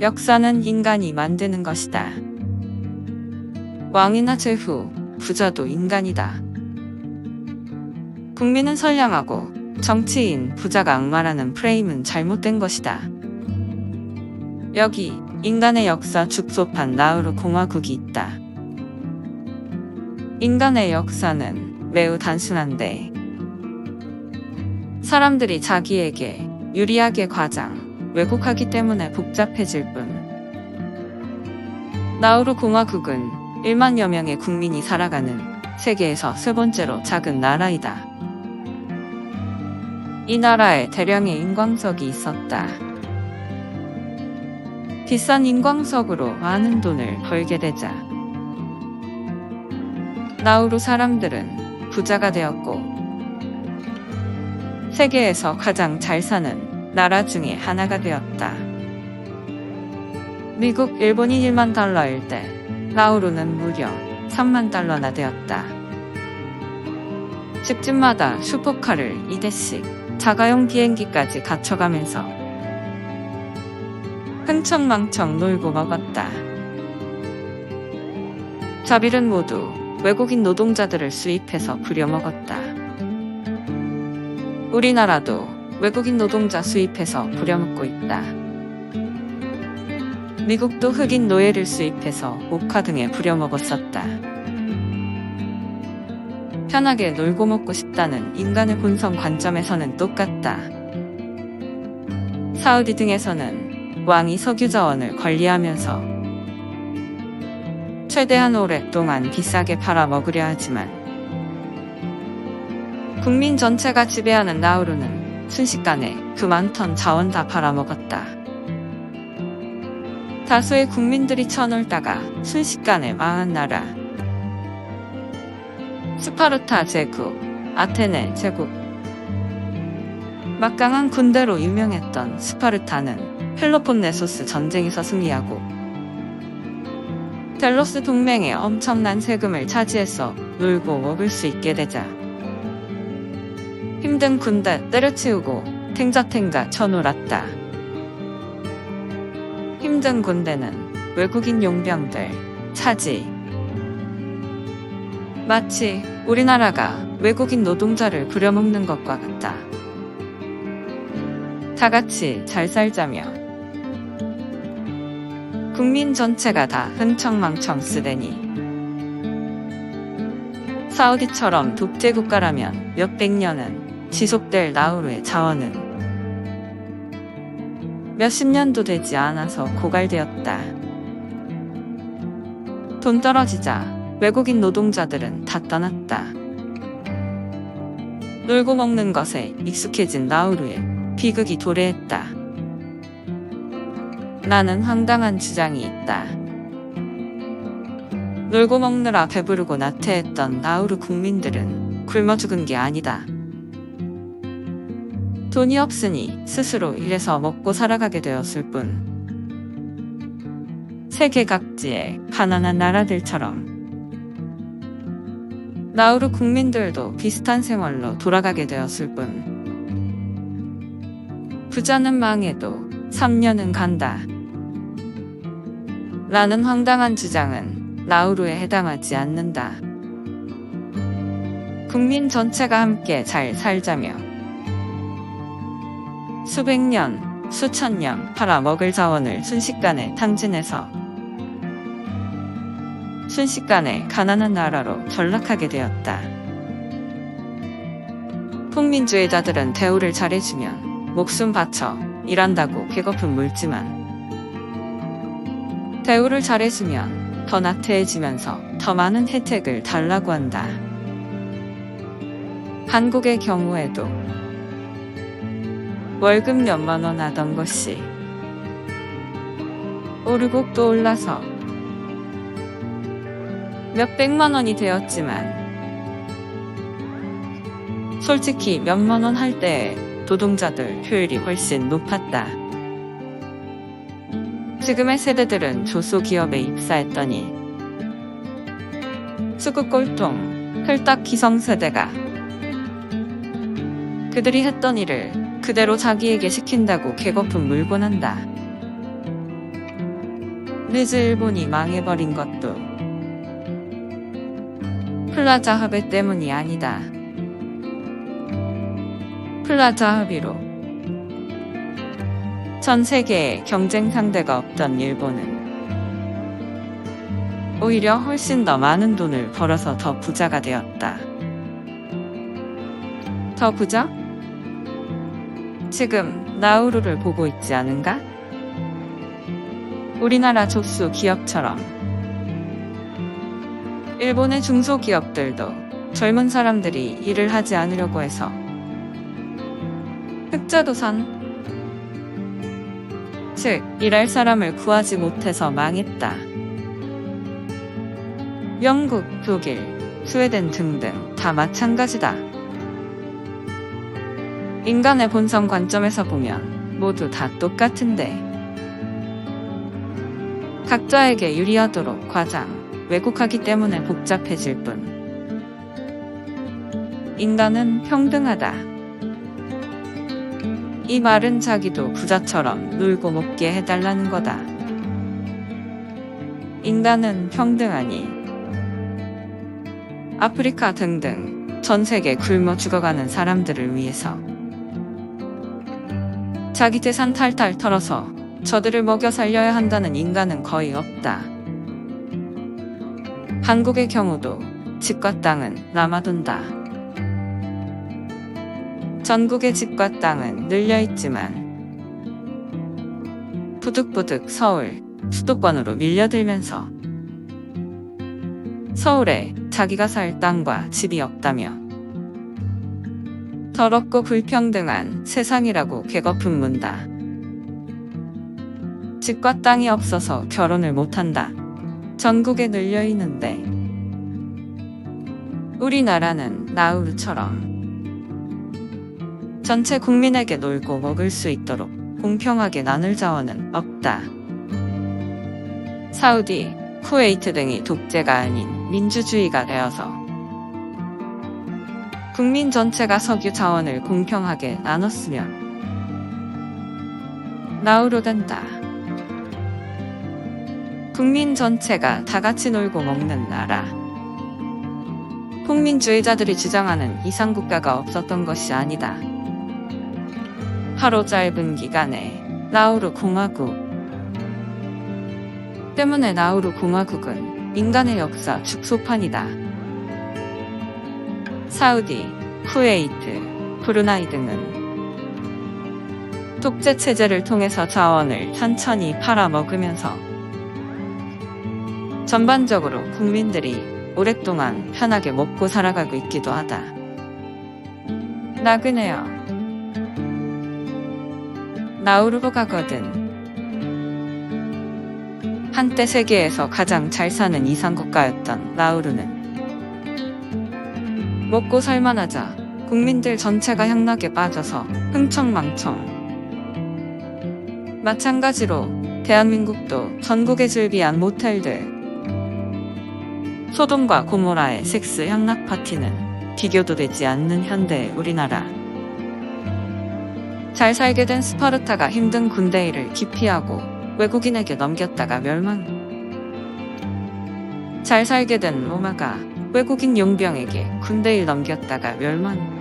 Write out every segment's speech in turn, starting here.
역사는 인간이 만드는 것이다. 왕이나 제후, 부자도 인간이다. 국민은 선량하고 정치인, 부자가 악마라는 프레임은 잘못된 것이다. 여기 인간의 역사 축소판 나우루 공화국이 있다. 인간의 역사는 매우 단순한데 사람들이 자기에게 유리하게 과장, 왜곡하기 때문에 복잡해질 뿐. 나우루 공화국은 1만여 명의 국민이 살아가는 세계에서 세 번째로 작은 나라이다. 이 나라에 대량의 인광석이 있었다. 비싼 인광석으로 많은 돈을 벌게 되자 나우루 사람들은 부자가 되었고 세계에서 가장 잘 사는 나라 중에 하나가 되었다. 미국, 일본이 1만 달러일 때 나우루는 무려 3만 달러나 되었다. 집집마다 슈퍼카를 2대씩 자가용 비행기까지 갖춰가면서 흥청망청 놀고 먹었다. 자빌은 모두 외국인 노동자들을 수입해서 부려먹었다. 우리나라도 외국인 노동자 수입해서 부려먹고 있다. 미국도 흑인 노예를 수입해서 목화 등에 부려먹었었다. 편하게 놀고 먹고 싶다는 인간의 본성 관점에서는 똑같다. 사우디 등에서는 왕이 석유 자원을 관리하면서 최대한 오랫동안 비싸게 팔아 먹으려 하지만 국민 전체가 지배하는 나우루는 순식간에 그 많던 자원 다 팔아먹었다. 다수의 국민들이 쳐놀다가 순식간에 망한 나라. 스파르타 제국, 아테네 제국. 막강한 군대로 유명했던 스파르타는 펠로폰네소스 전쟁에서 승리하고 델로스 동맹에 엄청난 세금을 차지해서 놀고 먹을 수 있게 되자 힘든 군대 때려치우고 탱자탱자 쳐놀았다. 힘든 군대는 외국인 용병들 차지. 마치 우리나라가 외국인 노동자를 부려먹는 것과 같다. 다 같이 잘 살자며 국민 전체가 다 흥청망청 쓰대니 사우디처럼 독재 국가라면 몇백 년은 지속될 나우루의 자원은 몇십 년도 되지 않아서 고갈되었다. 돈 떨어지자 외국인 노동자들은 다 떠났다. 놀고 먹는 것에 익숙해진 나우루에 비극이 도래했다. 나는 황당한 주장이 있다. 놀고 먹느라 배부르고 나태했던 나우루 국민들은 굶어 죽은 게 아니다. 돈이 없으니 스스로 일해서 먹고 살아가게 되었을 뿐. 세계 각지의 가난한 나라들처럼 나우루 국민들도 비슷한 생활로 돌아가게 되었을 뿐. 부자는 망해도 3년은 간다. 라는 황당한 주장은 나우루에 해당하지 않는다. 국민 전체가 함께 잘 살자며 수백 년, 수천 년 팔아먹을 자원을 순식간에 탕진해서 순식간에 가난한 나라로 전락하게 되었다. 풍민주의자들은 대우를 잘해주면 목숨 바쳐 일한다고 배고픔 물지만 대우를 잘해주면 더 나태해지면서 더 많은 혜택을 달라고 한다. 한국의 경우에도 월급 몇만 원 하던 것이 오르고 또 올라서 몇백만 원이 되었지만 솔직히 몇만 원 할때 노동자들 효율이 훨씬 높았다. 지금의 세대들은 조소기업에 입사했더니 수급 꼴통, 혈딱 기성세대가 그들이 했던 일을 그대로 자기에게 시킨다고 개거품 물고 난다. 리즈 일본이 망해버린 것도 플라자 합의 때문이 아니다. 플라자 합의로 전 세계에 경쟁 상대가 없던 일본은 오히려 훨씬 더 많은 돈을 벌어서 더 부자가 되었다. 더 부자? 지금 나우루를 보고 있지 않은가? 우리나라 족수 기업처럼 일본의 중소기업들도 젊은 사람들이 일을 하지 않으려고 해서 흑자도산 즉 일할 사람을 구하지 못해서 망했다. 영국, 독일, 스웨덴 등등 다 마찬가지다. 인간의 본성 관점에서 보면 모두 다 똑같은데 각자에게 유리하도록 과장, 왜곡하기 때문에 복잡해질 뿐. 인간은 평등하다. 이 말은 자기도 부자처럼 놀고 먹게 해달라는 거다. 인간은 평등하니 아프리카 등등 전 세계 굶어 죽어가는 사람들을 위해서 자기 재산 탈탈 털어서 저들을 먹여 살려야 한다는 인간은 거의 없다. 한국의 경우도 집과 땅은 남아돈다. 전국의 집과 땅은 늘려있지만 부득부득 서울, 수도권으로 밀려들면서 서울에 자기가 살 땅과 집이 없다며 더럽고 불평등한 세상이라고 개거품 문다. 집과 땅이 없어서 결혼을 못한다. 전국에 늘려 있는데 우리나라는 나우루처럼 전체 국민에게 놀고 먹을 수 있도록 공평하게 나눌 자원은 없다. 사우디, 쿠웨이트 등이 독재가 아닌 민주주의가 되어서 국민 전체가 석유 자원을 공평하게 나눴으면 나우루 된다. 국민 전체가 다 같이 놀고 먹는 나라. 국민주의자들이 주장하는 이상국가가 없었던 것이 아니다. 하루 짧은 기간에 나우루 공화국 때문에 나우루 공화국은 인간의 역사 축소판이다. 사우디, 쿠웨이트, 브루나이 등은 독재 체제를 통해서 자원을 천천히 팔아먹으면서 전반적으로 국민들이 오랫동안 편하게 먹고 살아가고 있기도 하다. 나그네요. 나우루로 가거든. 한때 세계에서 가장 잘 사는 이상 국가였던 나우루는 먹고 살만하자 국민들 전체가 향락에 빠져서 흥청망청. 마찬가지로 대한민국도 전국에 즐비한 모텔들, 소돔과 고모라의 섹스 향락 파티는 비교도 되지 않는 현대 우리나라. 잘 살게 된 스파르타가 힘든 군대 일을 기피하고 외국인에게 넘겼다가 멸망. 잘 살게 된 로마가 외국인 용병에게 군대 일 넘겼다가 멸망.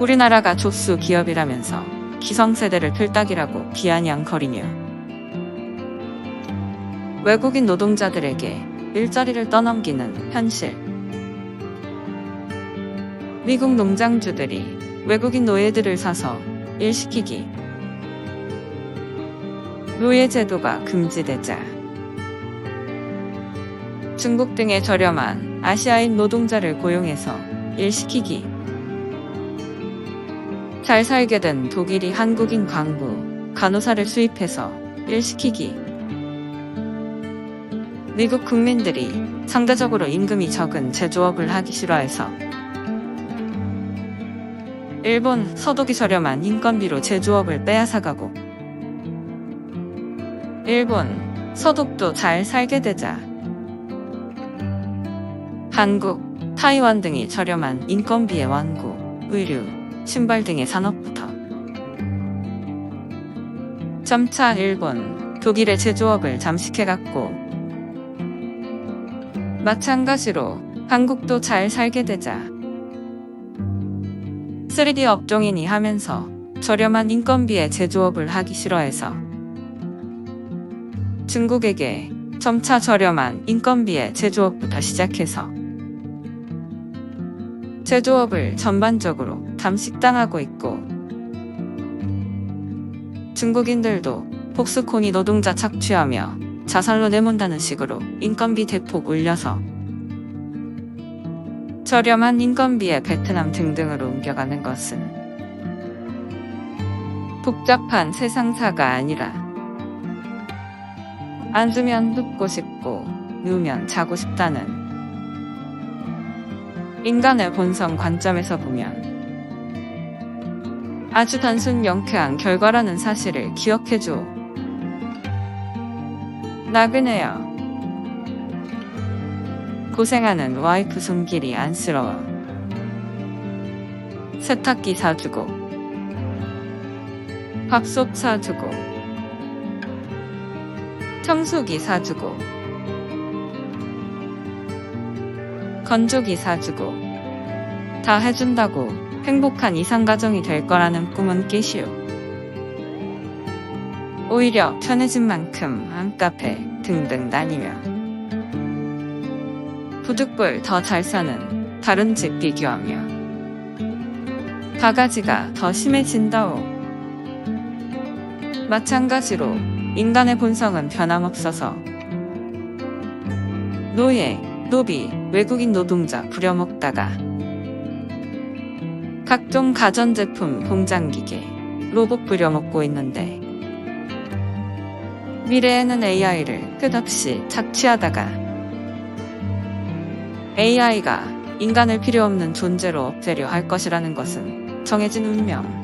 우리나라가 조수 기업이라면서 기성세대를 틀딱이라고 비아냥거리며 외국인 노동자들에게 일자리를 떠넘기는 현실. 미국 농장주들이 외국인 노예들을 사서 일시키기. 노예 제도가 금지되자. 중국 등의 저렴한 아시아인 노동자를 고용해서 일시키기. 잘 살게 된 독일이 한국인 광부, 간호사를 수입해서 일시키기. 미국 국민들이 상대적으로 임금이 적은 제조업을 하기 싫어해서 일본 서독이 저렴한 인건비로 제조업을 빼앗아가고 일본 서독도 잘 살게 되자 한국, 타이완 등이 저렴한 인건비의 완구, 의류, 신발 등의 산업부터. 점차 일본, 독일의 제조업을 잠식해갔고 마찬가지로 한국도 잘 살게 되자 3D 업종이니 하면서 저렴한 인건비의 제조업을 하기 싫어해서 중국에게 점차 저렴한 인건비의 제조업부터 시작해서 제조업을 전반적으로 잠식당하고 있고 중국인들도 폭스콘이 노동자 착취하며 자살로 내몬다는 식으로 인건비 대폭 올려서 저렴한 인건비의 베트남 등등으로 옮겨가는 것은 복잡한 세상사가 아니라 앉으면 눕고 싶고 누우면 자고 싶다는 인간의 본성 관점에서 보면 아주 단순 명쾌한 결과라는 사실을 기억해줘. 나그네여. 고생하는 와이프 손길이 안쓰러워. 세탁기 사주고, 밥솥 사주고, 청소기 사주고, 건조기 사주고, 다 해준다고 행복한 이상가정이 될 거라는 꿈은 깨시오. 오히려 편해진 만큼 맘카페 등등 다니며 부득불 더 잘 사는 다른 집 비교하며 바가지가 더 심해진다오. 마찬가지로 인간의 본성은 변함없어서 노예, 노비, 외국인 노동자 부려먹다가 각종 가전제품, 공장기계, 로봇 부려먹고 있는데 미래에는 AI를 끝없이 착취하다가 AI가 인간을 필요 없는 존재로 없애려 할 것이라는 것은 정해진 운명.